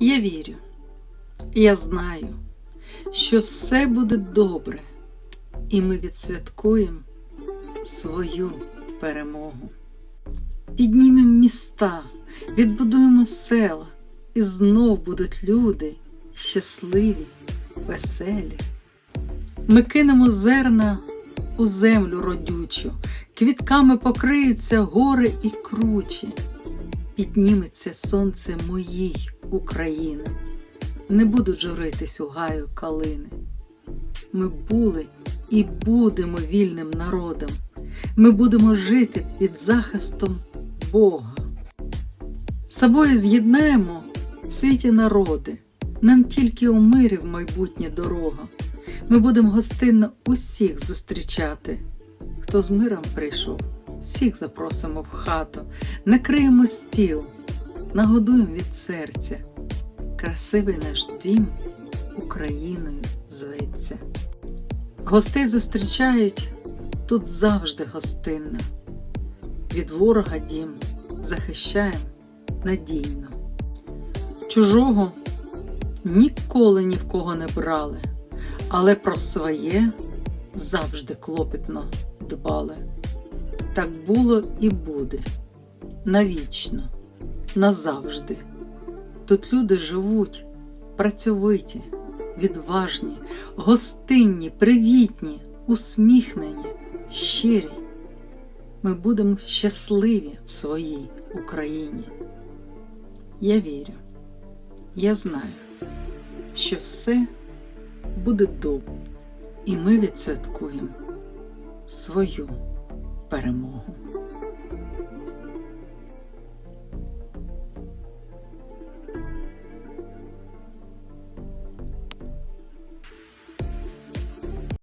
Я вірю, я знаю, що все буде добре, і ми відсвяткуємо свою перемогу. Піднімемо міста, відбудуємо села, і знов будуть люди щасливі, веселі. Ми кинемо зерна у землю родючу, квітками покриються гори і кручі. Підніметься сонце моїй України. Не будуть журитись у гаю калини. Ми були і будемо вільним народом. Ми будемо жити під захистом Бога. Собою з'єднаємо в світі народи. Нам тільки у мирі в майбутнє дорога. Ми будемо гостинно усіх зустрічати. Хто з миром прийшов, всіх запросимо в хату, накриємо стіл, нагодуємо від серця. Красивий наш дім Україною зветься. Гостей зустрічають тут завжди гостинно. Від ворога дім захищаємо надійно. Чужого ніколи ні в кого не брали, але про своє завжди клопітно дбали. Так було і буде навічно, назавжди. Тут люди живуть працьовиті, відважні, гостинні, привітні, усміхнені, щирі. Ми будемо щасливі в своїй Україні. Я вірю, я знаю, що все буде добре, і ми відсвяткуємо свою перемогу.